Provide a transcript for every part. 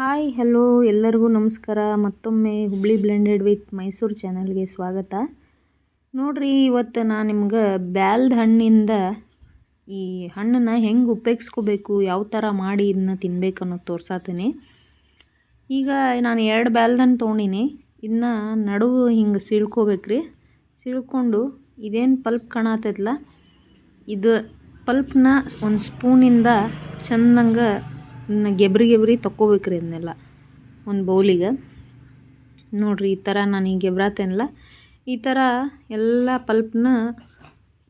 Hi, hello, ಎಲ್ಲರಿಗೂ ನಮಸ್ಕಾರ. ಮತ್ತೊಮ್ಮೆ ಹುಬ್ಳಿ ಬ್ಲೆಂಡೆಡ್ ವಿತ್ ಮೈಸೂರು ಚಾನಲ್ಗೆ ಸ್ವಾಗತ. ನೋಡ್ರಿ, ಇವತ್ತು ನಾನು ನಿಮ್ಗೆ ಬ್ಯಾಲ್ದ ಹಣ್ಣಿಂದ ಈ ಹಣ್ಣನ್ನು ಹೆಂಗೆ ಉಪಯೋಗಿಸ್ಕೋಬೇಕು, ಯಾವ ಥರ ಮಾಡಿ ಇದನ್ನ ತಿನ್ಬೇಕು ಅನ್ನೋದು ತೋರ್ಸಾತೀನಿ. ಈಗ ನಾನು ಎರಡು ಬ್ಯಾಲ್ದ ಹಣ್ಣು ತೊಗೊಂಡಿನಿ. ಇದನ್ನ ನಡುವು ಹಿಂಗೆ ಸಿಳ್ಕೋಬೇಕ್ರಿ. ಸಿಳ್ಕೊಂಡು ಇದೇನು ಪಲ್ಪ್ ಕಾಣತ್ತೈತಲ್ಲ ಇದು ಪಲ್ಪ್ನ ಒಂದು ಸ್ಪೂನಿಂದ ಚೆಂದಂಗೆ ಗೆಬ್ರಿ ಗೆಬ್ರಿ ತಕ್ಕೋಬೇಕ್ರಿ ಇದನ್ನೆಲ್ಲ. ಒಂದು ಬೌಲಿಗೆ. ನೋಡಿರಿ ಈ ಥರ ನಾನು ಈಗ ಗೆಬ್ರಾತೇನಲ್ಲ, ಈ ಥರ ಎಲ್ಲ ಪಲ್ಪ್ನ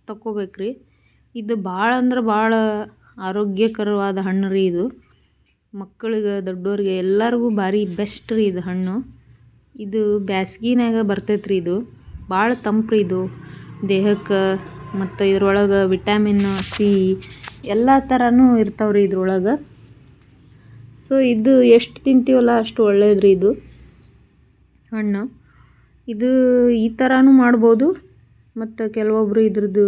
ತಕ್ಕೋಬೇಕ್ರಿ. ಇದು ಭಾಳ ಅಂದ್ರೆ ಭಾಳ ಆರೋಗ್ಯಕರವಾದ ಹಣ್ಣು ರೀ ಇದು. ಮಕ್ಕಳಿಗೆ, ದೊಡ್ಡೋರಿಗೆ ಎಲ್ಲರಿಗೂ ಭಾರಿ ಬೆಸ್ಟ್ ರೀ ಇದು ಹಣ್ಣು. ಇದು ಬ್ಯಾಸ್ಗಿನಾಗ ಬರ್ತೈತೆ ರೀ ಇದು. ಭಾಳ ತಂಪು ರೀ ಇದು. ದೇಹಕ್ಕೆ ಮತ್ತು ಇದ್ರೊಳಗೆ ವಿಟಮಿನ್ ಸಿ ಎಲ್ಲ ಥರನೂ ಇರ್ತಾವೆ ರೀ ಇದ್ರೊಳಗೆ. ಸೊ ಇದು ಎಷ್ಟು ತಿಂತೀವಲ್ಲ ಅಷ್ಟು ಒಳ್ಳೇದು ರೀ ಇದು? ಹಣ್ಣು ಇದು ಈ ಥರನೂ ಮಾಡ್ಬೋದು, ಮತ್ತು ಕೆಲವೊಬ್ಬರು ಇದ್ರದ್ದು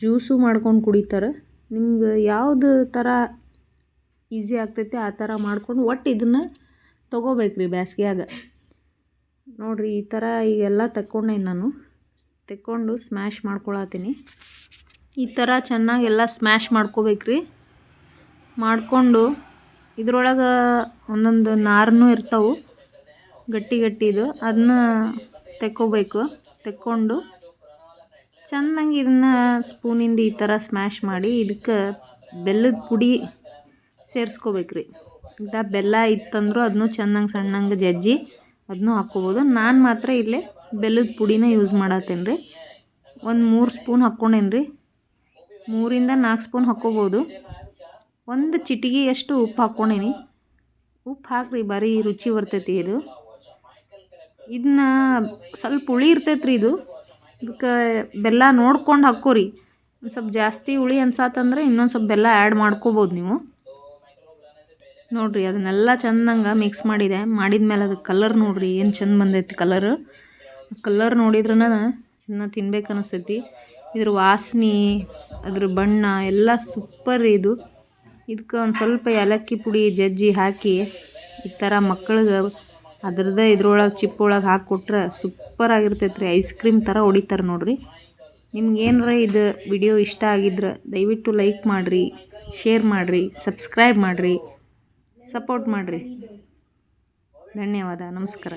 ಜ್ಯೂಸು ಮಾಡ್ಕೊಂಡು ಕುಡಿತಾರೆ. ನಿಮ್ಗೆ ಯಾವುದು ಥರ ಈಸಿ ಆಗ್ತೈತೆ ಆ ಥರ ಮಾಡ್ಕೊಂಡು ಒಟ್ಟು ಇದನ್ನು ತೊಗೋಬೇಕ್ರಿ ಬ್ಯಾಸ್ಗ್ಯಾಗ. ನೋಡಿರಿ, ಈ ಥರ ಈಗೆಲ್ಲ ತಕ್ಕೊಂಡೆ ನಾನು. ತಕ್ಕೊಂಡು ಸ್ಮ್ಯಾಶ್ ಮಾಡ್ಕೊಳತ್ತೀನಿ. ಈ ಥರ ಚೆನ್ನಾಗಿ ಎಲ್ಲ ಸ್ಮ್ಯಾಶ್ ಮಾಡ್ಕೋಬೇಕ್ರಿ. ಮಾಡಿಕೊಂಡು ಇದ್ರೊಳಗೆ ಒಂದೊಂದು ನಾರನ್ನು ಇರ್ತವೆ. ಗಟ್ಟಿ ಗಟ್ಟಿದು ಅದನ್ನ ತೆಕ್ಕೋಬೇಕು. ತೆಕ್ಕೊಂಡು ಚೆನ್ನಾಗಿ ಇದನ್ನು ಸ್ಪೂನಿಂದ ಈ ಥರ ಸ್ಮ್ಯಾಶ್ ಮಾಡಿ ಇದಕ್ಕೆ ಬೆಲ್ಲದ ಪುಡಿ ಸೇರಿಸ್ಕೋಬೇಕ್ರಿ. ಇಲ್ಲ ಬೆಲ್ಲ ಇತ್ತಂದ್ರೂ ಅದನ್ನು ಚೆನ್ನಾಗಿ ಸಣ್ಣಂಗೆ ಜಜ್ಜಿ ಅದನ್ನೂ ಹಾಕ್ಕೋಬೋದು. ನಾನು ಮಾತ್ರ ಇಲ್ಲೇ ಬೆಲ್ಲದ ಪುಡಿನ ಯೂಸ್ ಮಾಡತ್ತೇನೆ ರೀ ಒಂದು ಮೂರು ಸ್ಪೂನ್ ಹಾಕ್ಕೊಂಡೇನಿ ಮೂರಿಂದ ನಾಲ್ಕು ಸ್ಪೂನ್ ಹಾಕ್ಕೋಬೋದು. ಒಂದು ಚಿಟಿಗೆಯಷ್ಟು ಉಪ್ಪು ಹಾಕ್ಕೊಂಡೀನಿ. ಉಪ್ಪು ಹಾಕ್ರಿ ಭಾರಿ ರುಚಿ ಬರ್ತೈತಿ ಇದು. ಇದನ್ನ ಸ್ವಲ್ಪ ಹುಳಿ ಇರ್ತೈತ್ರಿ ಇದು. ಇದಕ್ಕೆ ಬೆಲ್ಲ ನೋಡ್ಕೊಂಡು ಹಾಕ್ಕೋರಿ ಒಂದು ಸ್ವಲ್ಪ ಜಾಸ್ತಿ ಹುಳಿ ಅನ್ಸಾತಂದ್ರೆ ಇನ್ನೊಂದು ಸ್ವಲ್ಪ ಬೆಲ್ಲ ಆ್ಯಡ್ ಮಾಡ್ಕೋಬೋದು ನೀವು. ನೋಡಿರಿ, ಅದನ್ನೆಲ್ಲ ಚೆಂದಂಗೆ ಮಿಕ್ಸ್ ಮಾಡಿದೆ. ಮಾಡಿದ ಮೇಲೆ ಅದು ಕಲರ್ ನೋಡಿರಿ, ಏನು ಚೆಂದ ಬಂದೈತಿ ಕಲರ್ ಕಲರ್ ನೋಡಿದ್ರನ ಇದನ್ನ ತಿನ್ಬೇಕು ಅನಿಸ್ತೈತಿ ಇದ್ರ ವಾಸನೆ, ಅದ್ರ ಬಣ್ಣ, ಎಲ್ಲ ಸೂಪರ್ ಇದು. ಇದಕ್ಕೆ ಒಂದು ಸ್ವಲ್ಪ ಏಲಕ್ಕಿ ಪುಡಿ ಜಜ್ಜಿ ಹಾಕಿ ಈ ಥರ ಮಕ್ಕಳಿಗೆ ಅದ್ರದ್ದೇ ಇದ್ರೊಳಗೆ ಚಿಪ್ಪೊಳಗೆ ಹಾಕಿ ಕೊಟ್ರೆ ಸೂಪರ್ ಆಗಿರ್ತೈತೆ ರೀ ಐಸ್ ಕ್ರೀಮ್ ಥರ ಹೊಡಿತಾರೆ ನೋಡಿರಿ ನಿಮ್ಗೇನಾರ ಇದು ವಿಡಿಯೋ ಇಷ್ಟ ಆಗಿದ್ರೆ ದಯವಿಟ್ಟು ಲೈಕ್ ಮಾಡಿರಿ ಶೇರ್ ಮಾಡಿರಿ ಸಬ್ಸ್ಕ್ರೈಬ್ ಮಾಡಿರಿ ಸಪೋರ್ಟ್ ಮಾಡಿರಿ ಧನ್ಯವಾದ ನಮಸ್ಕಾರ